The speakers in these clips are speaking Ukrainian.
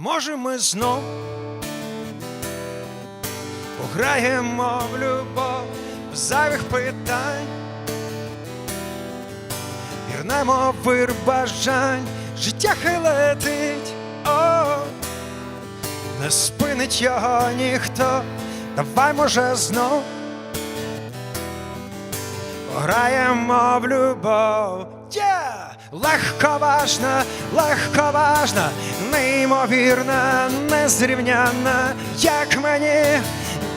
може ми знов пограємо в любов без зайвих питань, вірнемо вир бажань, життя хай летить, о, не спинить його ніхто, давай може знов пограємо в любов. Yeah! Легковажна, легковажна, неймовірна, незрівняна, як мені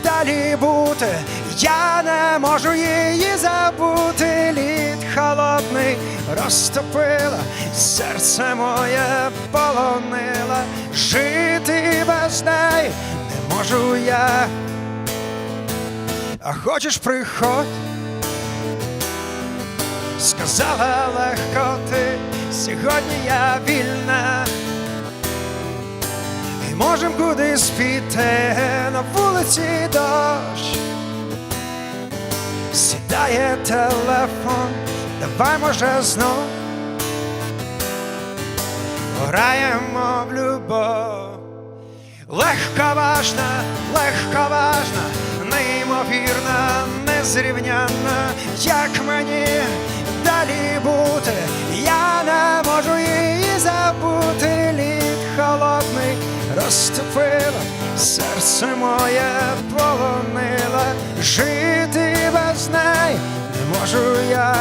далі бути, я не можу її забути. Лід холодний розтопила, серце моє полонила, жити без неї не можу я. А хочеш приходь? Сказала легко ти, сьогодні я вільна. І можем кудись піти на вулиці дощ. Сідає телефон, давай може знов Граємо в любов. Легковажна, легковажна, неймовірна, незрівняна, як мені далі бути, я не можу її забути, лід холодний розтопила, серце моє полонила, жити без неї не можу я.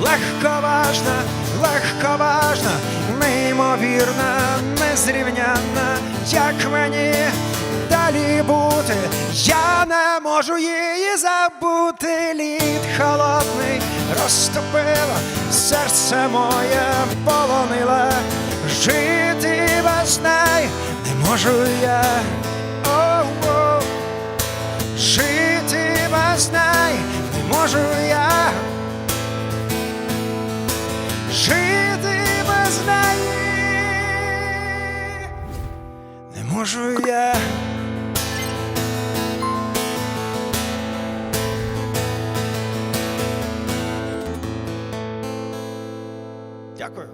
Легковажна, легковажна, неймовірна, незрівняна, як мені бути, я не можу її забути, лід холодний розтопила, серце моє полонила, жити без неї не можу я. О-о. Жити без неї не можу я. Жити без неї не можу я. Дякую.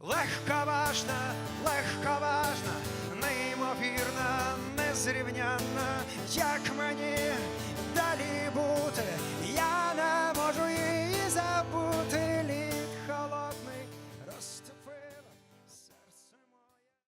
Легковажна, легковажна, неймовірна, незрівнянна, як мені